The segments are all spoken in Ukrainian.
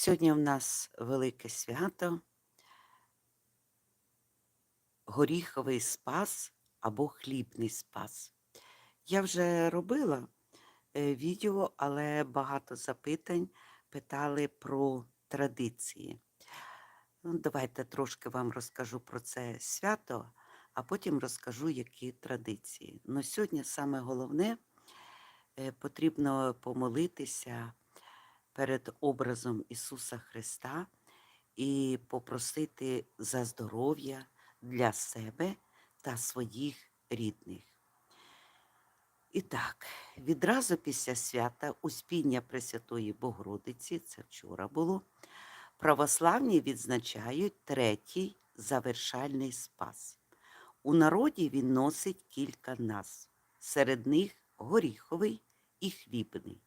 Сьогодні в нас велике свято, горіховий спас або хлібний спас. Я вже робила е, відео, але багато запитань питали про традиції. Ну, давайте трошки вам розкажу про це свято, а потім розкажу, які традиції. Ну, сьогодні саме головне е, потрібно помолитися перед образом Ісуса Христа і попросити за здоров'я для себе та своїх рідних. І так, відразу після свята Успіння Пресвятої Богородиці, це вчора було, православні відзначають третій завершальний спас. У народі він носить кілька назв, серед них горіховий і хлібний.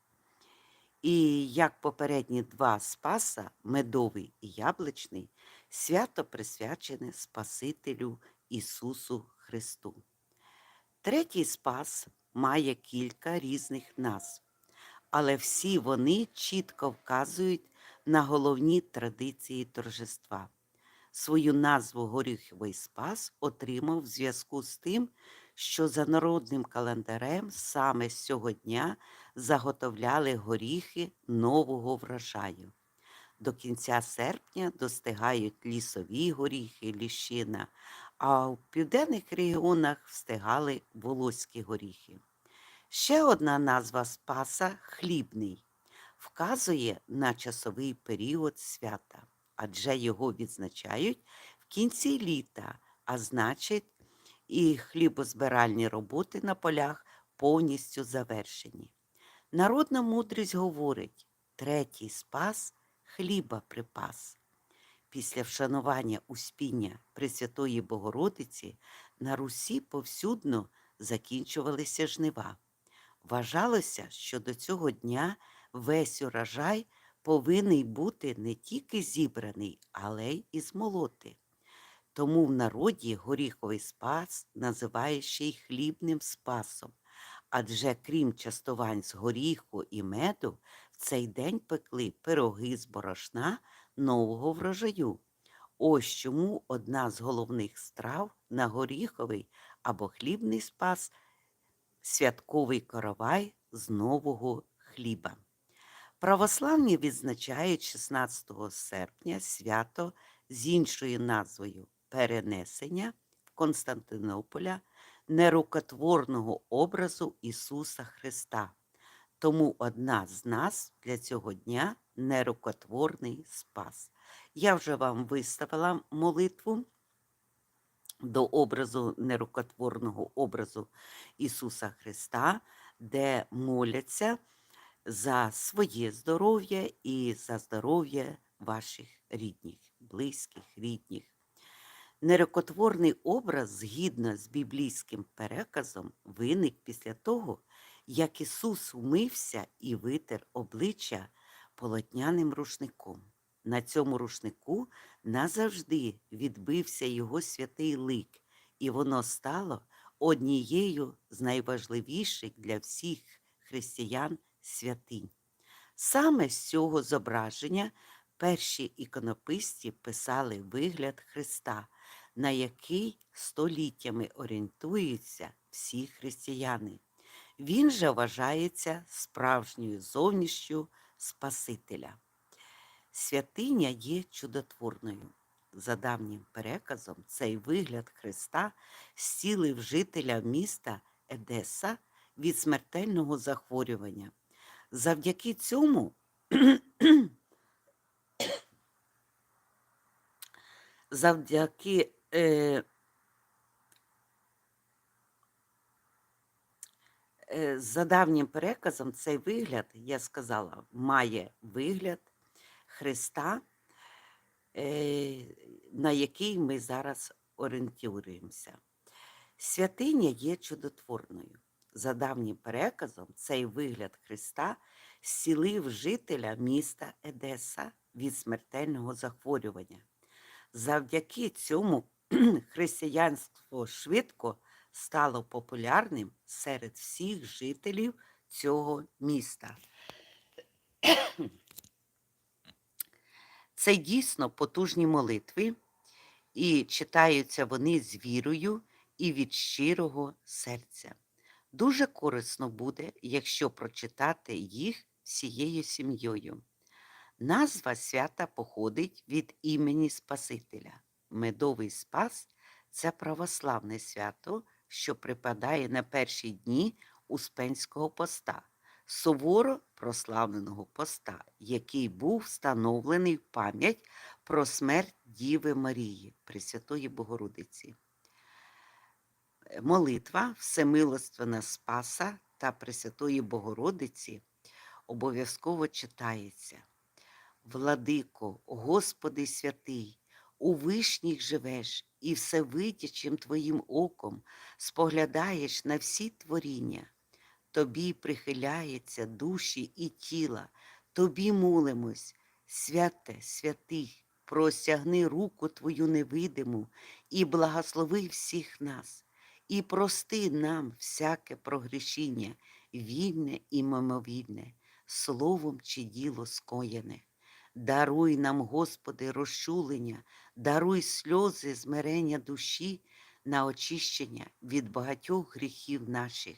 І як попередні два спаса, медовий і яблучний, свято присвячене Спасителю Ісусу Христу. Третій спас має кілька різних назв, але всі вони чітко вказують на головні традиції торжества. Свою назву Горіховий Спас отримав в зв'язку з тим, що за народним календарем саме з цього дня заготовляли горіхи нового врожаю. До кінця серпня достигають лісові горіхи, ліщина, а в південних регіонах встигали волоські горіхи. Ще одна назва Спаса хлібний, вказує на часовий період свята, адже його відзначають в кінці літа, а значить, і хлібозбиральні роботи на полях повністю завершені. Народна мудрість говорить третій спас хліба припас. Після вшанування успіння Пресвятої Богородиці на Русі повсюдно закінчувалися жнива. Вважалося, що до цього дня весь урожай повинен бути не тільки зібраний, але й із молоти. Тому в народі горіховий спас називає ще й хлібним спасом, адже крім частувань з горіху і меду, в цей день пекли пироги з борошна нового врожаю. Ось чому одна з головних страв на горіховий або хлібний спас святковий коровай з нового хліба. Православні відзначають 16 серпня свято з іншою назвою перенесення в Константинополя нерукотворного образу Ісуса Христа. Тому одна з нас для цього дня нерукотворний спас. Я вже вам виставила молитву до образу нерукотворного образу Ісуса Христа, де моляться за своє здоров'я і за здоров'я ваших рідних, близьких, рідних. Нерокотворний образ, згідно з біблійським переказом, виник після того, як Ісус умився і витер обличчя полотняним рушником. На цьому рушнику назавжди відбився його святий лик, і воно стало однією з найважливіших для всіх християн святинь. Саме з цього зображення перші іконописці писали вигляд Христа, на який століттями орієнтуються всі християни. Він же вважається справжньою зовнішню Спасителя. Святиня є чудотворною. За давнім переказом, цей вигляд Христа зцілив жителя міста Едеса від смертельного захворювання. Завдяки цьому завдяки е, е, за давнім переказом цей вигляд, я сказала, має вигляд Христа, е, на який ми зараз орієнтуємося. Святиня є чудотворною. За давнім переказом, цей вигляд Христа зцілив жителя міста Едеса від смертельного захворювання. Завдяки цьому християнство швидко стало популярним серед всіх жителів цього міста. Це дійсно потужні молитви, і читаються вони з вірою і від щирого серця. Дуже корисно буде, якщо прочитати їх всією сім'єю. Назва свята походить від імені Спасителя. Медовий спас це православне свято, що припадає на перші дні Успенського поста, суворо прославленого поста, який був встановлений в пам'ять про смерть Діви Марії, Пресвятої Богородиці. Е, Молитва Всемилостивна Спаса та Пресвятої Богородиці обов'язково читається. Владико, Господи святий, у вишніх живеш і всевидячим Твоїм оком споглядаєш на всі творіння. Тобі прихиляється душі і тіла, Тобі молимось, святе, святий, простягни руку Твою невидиму і благослови всіх нас, і прости нам всяке прогрішіння, вільне і мимовільне, словом чи діло скоєне. Даруй нам, Господи, розчулення, даруй сльози змирення душі на очищення від багатьох гріхів наших.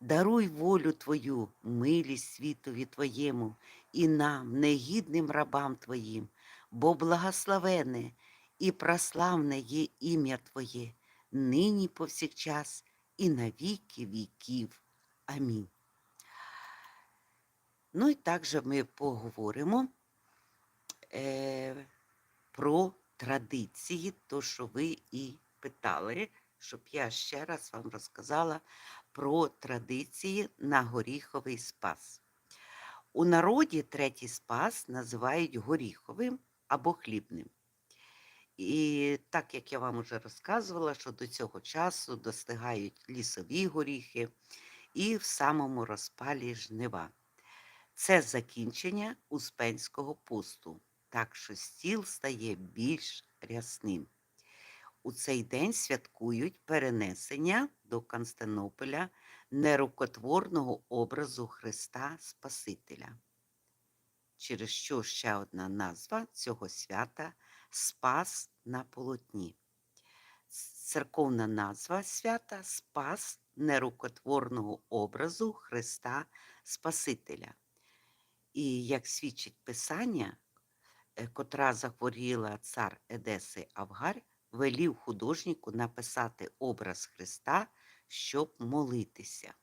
Даруй волю Твою, милість світові Твоєму і нам, негідним рабам Твоїм, бо благословене і прославне є ім'я Твоє, нині повсякчас і на віки віків. Амінь. Ну і також ми поговоримо е, про традиції, то, що ви і питали, щоб я ще раз вам розказала про традиції на горіховий спас. У народі третій спас називають горіховим або хлібним. І так як я вам вже розказувала, що до цього часу достигають лісові горіхи і в самому розпалі жнива. Це закінчення Успенського посту, так що стіл стає більш рясним. У цей день святкують перенесення до Константинополя нерукотворного образу Христа Спасителя. Через що ще одна назва цього свята Спас на полотні. Церковна назва свята Спас нерукотворного образу Христа Спасителя. І як свідчить Писання, котра захворіла цар Едеси Авгарь, велів художнику написати образ Христа, щоб молитися.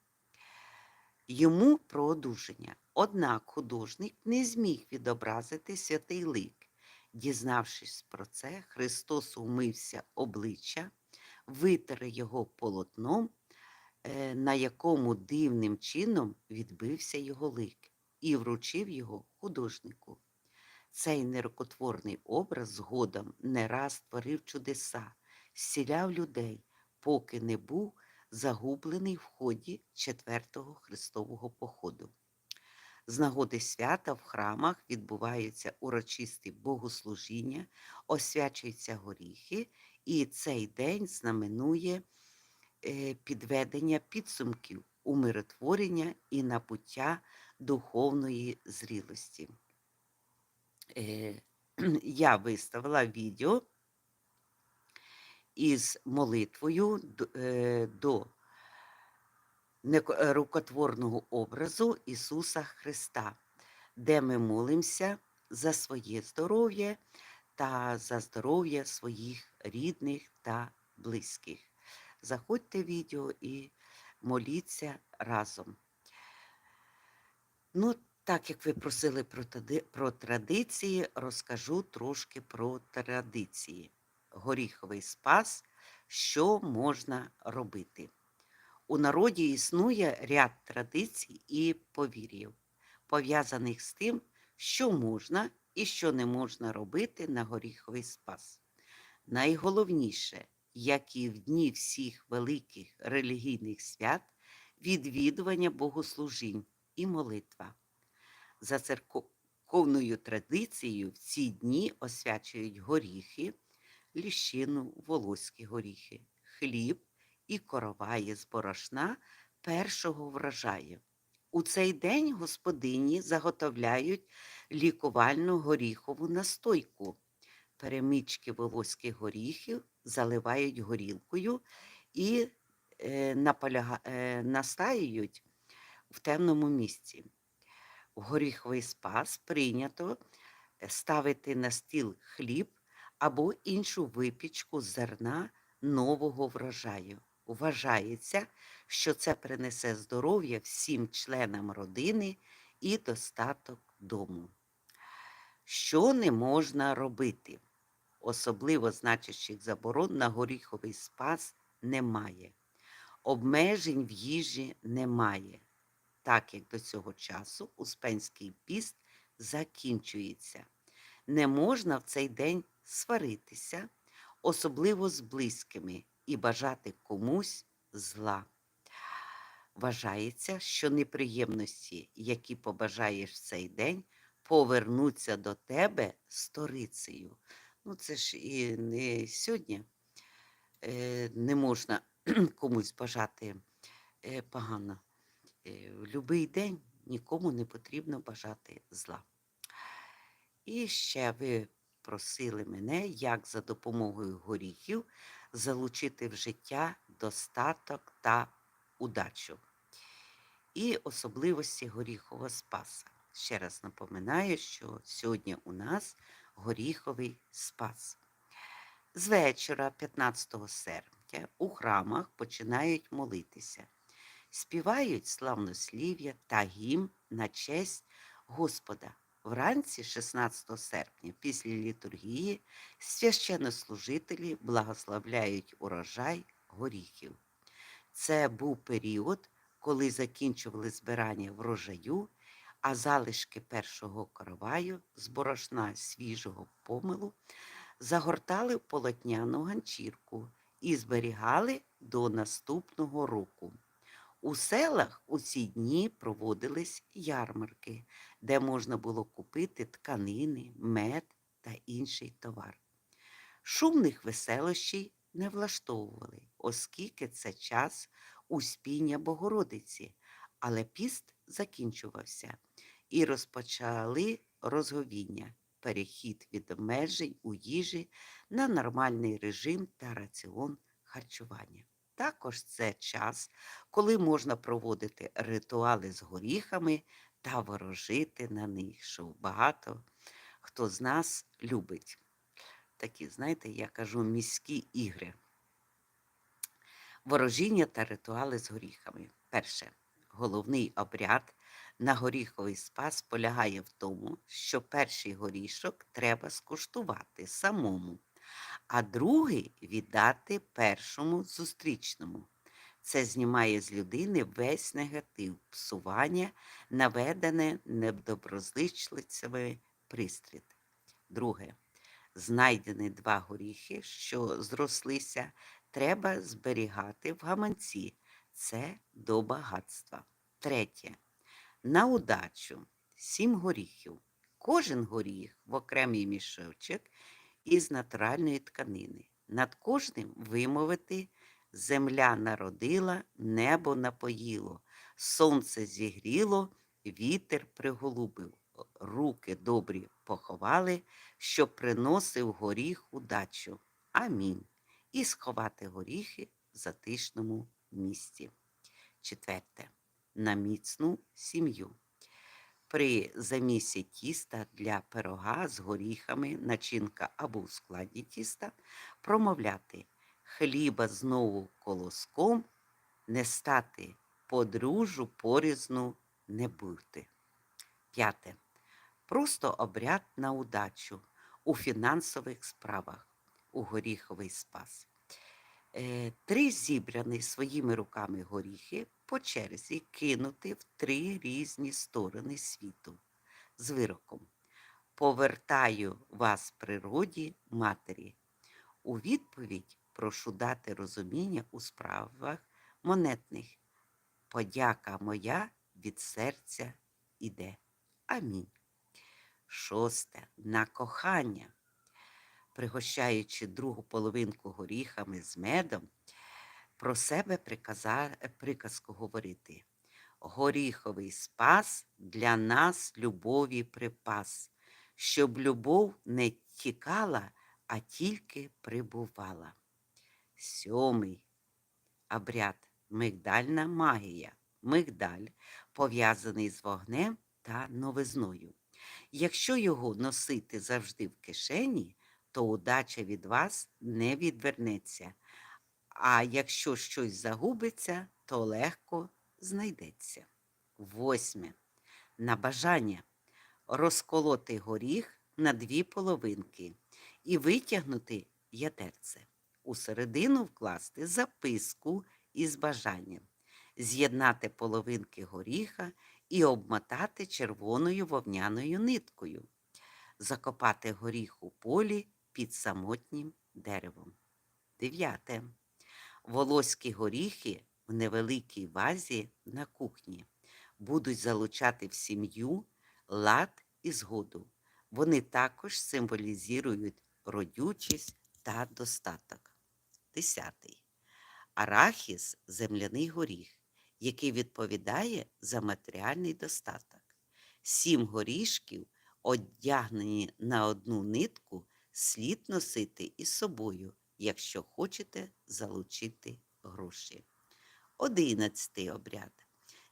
Йому про одужання. Однак художник не зміг відобразити святий лик. Дізнавшись про це, Христос умився обличчя, витер його полотном, е, на якому дивним чином відбився його лик, і вручив його художнику. Цей нерукотворний образ згодом не раз творив чудеса, зціляв людей, поки не був загублений в ході четвертого Христового походу. З нагоди свята в храмах відбуваються урочисті богослужіння, освячуються горіхи, і цей день знаменує е, підведення підсумків, умиротворення і набуття духовної зрілості. Е, Я виставила відео із молитвою е, до е, рукотворного образу Ісуса Христа, де ми молимося за своє здоров'я та за здоров'я своїх рідних та близьких. Заходьте в відео і моліться разом. Ну, так як ви просили про, традиції, розкажу трошки про традиції. Горіховий спас, що можна робити. У народі існує ряд традицій і повір'їв, пов'язаних з тим, що можна і що не можна робити на горіховий спас. Найголовніше, як і в дні всіх великих релігійних свят, відвідування богослужінь і молитва. За церковною традицією в ці дні освячують горіхи, ліщину, волоські горіхи, хліб і короваї з борошна першого врожаю. У цей день господині заготовляють лікувальну горіхову настойку. Перемічки волоських горіхів заливають горілкою і е, наполяга, е, настаюють в темному місці. Горіховий спас прийнято е, ставити на стіл хліб або іншу випічку зерна нового врожаю. Вважається, що це принесе здоров'я всім членам родини і достаток дому. Що не можна робити? Особливо значущих заборон на горіховий спас немає. Обмежень в їжі немає, так як до цього часу Успенський піст закінчується. Не можна в цей день сваритися, особливо з близькими, і бажати комусь зла. Вважається, що неприємності, які побажаєш в цей день, повернуться до тебе сторицею. Ну, це ж і не сьогодні е, не можна комусь бажати е, погано. Е, в будь-який день нікому не потрібно бажати зла. І ще ви просили мене, як за допомогою горіхів залучити в життя достаток та удачу. І особливості горіхового спаса. Ще раз напоминаю, що сьогодні у нас горіховий спас. З вечора, 15 серпня, у храмах починають молитися, співають славнослів'я та гімн на честь Господа. Вранці, 16 серпня, після літургії, священнослужителі благословляють урожай горіхів. Це був період, коли закінчували збирання врожаю, а залишки першого короваю з борошна свіжого помилу загортали в полотняну ганчірку і зберігали до наступного року. У селах у ці дні проводились ярмарки, де можна було купити тканини, мед та інший товар. Шумних веселощів не влаштовували, оскільки це час успіння Богородиці, але піст закінчувався і розпочали розговіння, перехід від обмежень у їжі на нормальний режим та раціон харчування. Також це час, коли можна проводити ритуали з горіхами та ворожити на них, що багато хто з нас любить. Такі, знаєте, я кажу, міські ігри. Ворожіння та ритуали з горіхами. Перше, головний обряд на горіховий спас полягає в тому, що перший горішок треба скуштувати самому, а другий віддати першому зустрічному. Це знімає з людини весь негатив, псування, наведене недоброзичливцями пристріт. Друге. Знайдені два горіхи, що зрослися, треба зберігати в гаманці. Це до багатства. Третє. На удачу сім горіхів. Кожен горіх в окремий мішочок із натуральної тканини. Над кожним вимовити земля народила, небо напоїло, сонце зігріло, вітер приголубив, руки добрі поховали, щоб приносив горіх удачу. Амінь. І сховати горіхи в затишному місці. Четверте. На міцну сім'ю. При замісі тіста для пирога з горіхами, начинка або в складі тіста, промовляти хліба знову колоском, не стати подружу порізну не бути. П'яте. Просто обряд на удачу у фінансових справах у горіховий спас. Е, три зібрані своїми руками горіхи по черзі кинути в три різні сторони світу з вироком. Повертаю вас природі матері. У відповідь прошу дати розуміння у справах монетних. Подяка моя від серця іде. Амінь. Шосте на кохання пригощаючи другу половинку горіхами з медом, про себе приказа, приказку говорити. горіховий спас для нас любові припас, щоб любов не тікала, а тільки прибувала. Сьомий обряд мигдальна магія. Мигдаль пов'язаний з вогнем та новизною. Якщо його носити завжди в кишені, то удача від вас не відвернеться. А якщо щось загубиться, то легко знайдеться. Восьме. На бажання розколоти горіх на дві половинки і витягнути ядерце. У середину вкласти записку із бажанням, з'єднати половинки горіха і обмотати червоною вовняною ниткою, закопати горіх у полі під самотнім деревом. Дев'яте. Волоські горіхи в невеликій вазі на кухні будуть залучати в сім'ю лад і згоду. Вони також символізують родючість та достаток. Десятий. Арахіс земляний горіх, який відповідає за матеріальний достаток. Сім горішків, одягнені на одну нитку, слід носити із собою, якщо хочете залучити гроші. Одинадцятий обряд.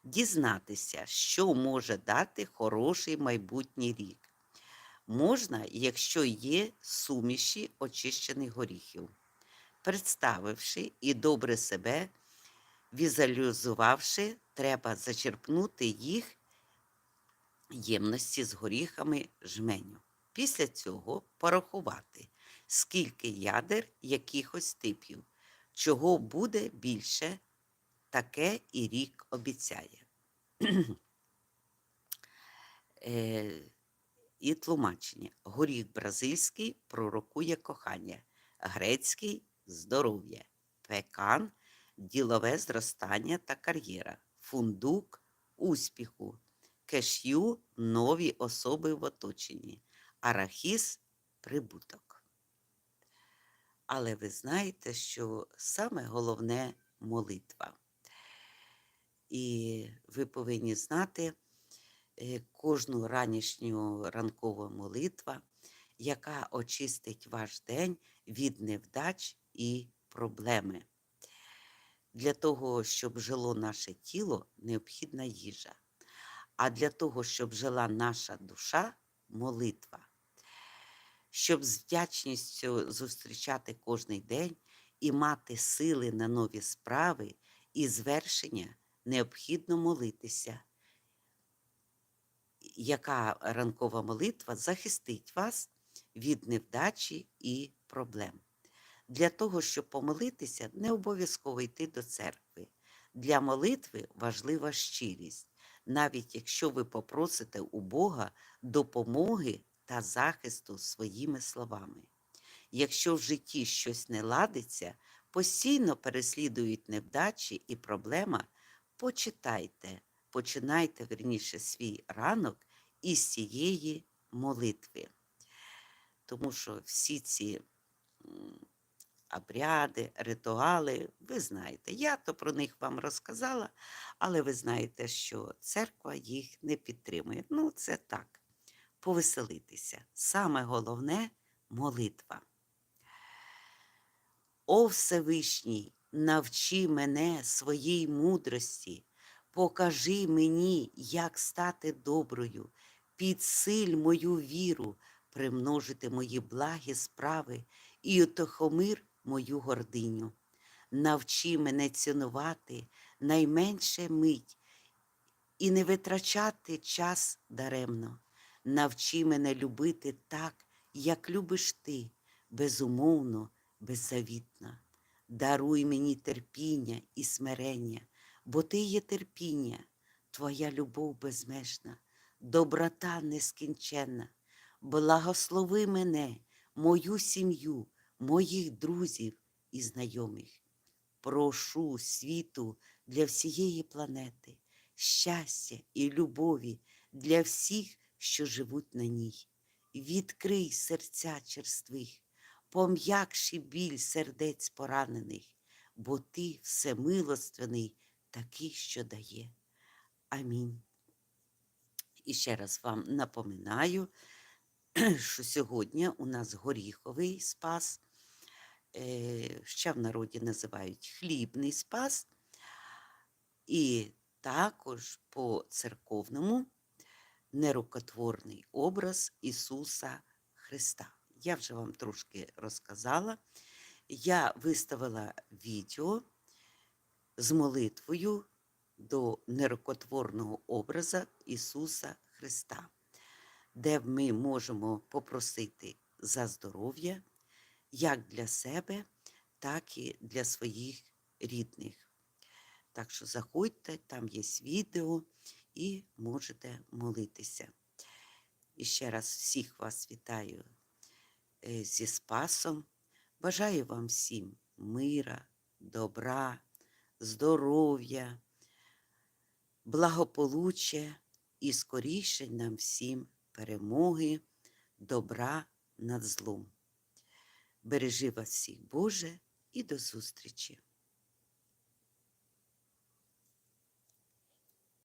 Дізнатися, що може дати хороший майбутній рік. Можна, якщо є суміші очищених горіхів. Представивши і добре себе, візуалізувавши, треба зачерпнути їх ємності з горіхами жменю. Після цього порахувати, скільки ядер якихось типів, чого буде більше, таке і рік обіцяє. Е, І тлумачення. Горіх бразильський пророкує кохання, грецький здоров'я, пекан ділове зростання та кар'єра, фундук успіху, кешю нові особи в оточенні, арахіс прибуток. Але ви знаєте, що саме головне молитва. І ви повинні знати е, кожну ранішню ранкову молитва, яка очистить ваш день від невдач і проблеми. Для того, щоб жило наше тіло, необхідна їжа. А для того, щоб жила наша душа молитва. Щоб з вдячністю зустрічати кожний день і мати сили на нові справи і звершення, необхідно молитися. Яка ранкова молитва захистить вас від невдачі і проблем? Для того, щоб помолитися, не обов'язково йти до церкви. Для молитви важлива щирість, навіть якщо ви попросите у Бога допомоги та захисту своїми словами. Якщо в житті щось не ладиться, постійно переслідують невдачі і проблема, почитайте, починайте верніше свій ранок із цієї молитви. Тому що всі ці обряди, ритуали, ви знаєте, я то про них вам розказала, але ви знаєте, що церква їх не підтримує. Ну, це так, повеселитися. Саме головне молитва. О Всевишній, навчи мене своїй мудрості, покажи мені, як стати доброю, підсиль мою віру, примножити мої благі справи і утихомир мою гординю. Навчи мене цінувати найменше мить і не витрачати час даремно. Навчи мене любити так, як любиш ти, безумовно, беззавітно. Даруй мені терпіння і смирення, бо ти є терпіння, твоя любов безмежна, доброта нескінченна. Благослови мене, мою сім'ю, моїх друзів і знайомих. Прошу світу для всієї планети, щастя і любові для всіх, що живуть на ній. Відкрий серця черствих, пом'якши біль сердець поранених, бо ти всемилостивний, такий, що дає. Амінь. І ще раз вам напоминаю, що сьогодні у нас горіховий спас, е, ще в народі називають хлібний спас, і також по церковному нерукотворний образ Ісуса Христа. Я вже вам трошки розказала. Я виставила відео з молитвою до нерукотворного образа Ісуса Христа, де ми можемо попросити за здоров'я як для себе, так і для своїх рідних. Так що заходьте, там є відео і можете молитися. І ще раз всіх вас вітаю е, зі Спасом. Бажаю вам всім мира, добра, здоров'я, благополуччя і скоріше нам всім перемоги, добра над злом. Бережи вас всіх, Боже, і до зустрічі!